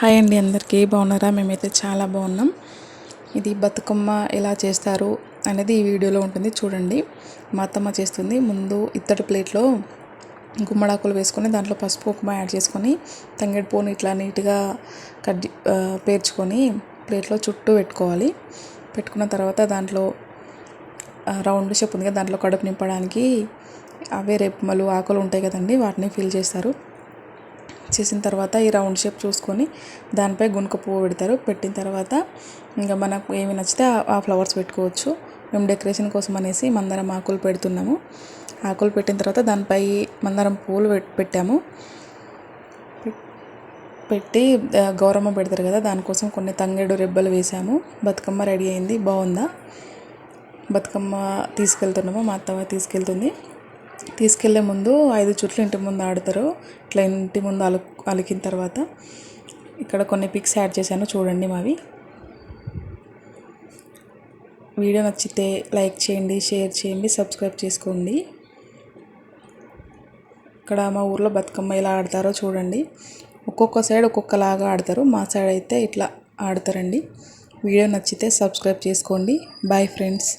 Hi అండి అందరికీ. బాగున్నారా? మేమైతే చాలా బాగున్నాం. ఇది బతుకమ్మ ఎలా చేస్తారు అనేది ఈ వీడియోలో ఉంటుంది. చూడండి. మా అత్తమ్మ చేస్తుంది. ముందు ఇత్తడి ప్లేట్లో గుమ్మడాకులు వేసుకొని దాంట్లో పసుపు ఉప్మా యాడ్ చేసుకొని తంగేడు పూని ఇట్లా నీట్గా కట్ పేర్చుకొని ప్లేట్లో చుట్టూ పెట్టుకోవాలి. పెట్టుకున్న తర్వాత దాంట్లో రౌండ్ షేప్ ఉంది కదా దాంట్లో కడుపు నింపడానికి అవే రేపమలు ఆకులు ఉంటాయి కదండి వాటిని ఫిల్ చేస్తారు. చేసిన తర్వాత ఈ రౌండ్ షేప్ చూసుకొని దానిపై గునుక పువ్వు పెడతారు. పెట్టిన తర్వాత ఇంకా మనకు ఏమి నచ్చితే ఆ ఫ్లవర్స్ పెట్టుకోవచ్చు. మేము డెకరేషన్ కోసం అనేసి మందారం ఆకులు పెడుతున్నాము. ఆకులు పెట్టిన తర్వాత దానిపై మందారం పూలు పెట్టాము. పెట్టి గౌరమ్మ పెడతారు కదా దానికోసం కొన్ని తంగేడు రెబ్బలు వేసాము బతుకమ్మ రెడీ అయింది. బాగుందా? బతుకమ్మ తీసుకెళ్తున్నాము? మా అత్తమ్మ తీసుకెళ్తుంది. తీసుకెళ్ళే ముందు ఐదు చుట్లు ఇంటి ముందు ఆడతారు. ఇట్లా ఇంటి ముందు అలు అలికిన తర్వాత ఇక్కడ కొన్ని పిక్స్ యాడ్ చేశాను. చూడండి మావి. వీడియో నచ్చితే లైక్ చేయండి షేర్ చేయండి సబ్స్క్రైబ్ చేసుకోండి. ఇక్కడ మా ఊర్లో బతుకమ్మ ఎలా ఆడతారో చూడండి. ఒక్కొక్క సైడ్ ఒక్కొక్కలాగా ఆడతారు. మా సైడ్ అయితే ఇట్లా ఆడతారండి. వీడియో నచ్చితే సబ్స్క్రైబ్ చేసుకోండి. Bye friends.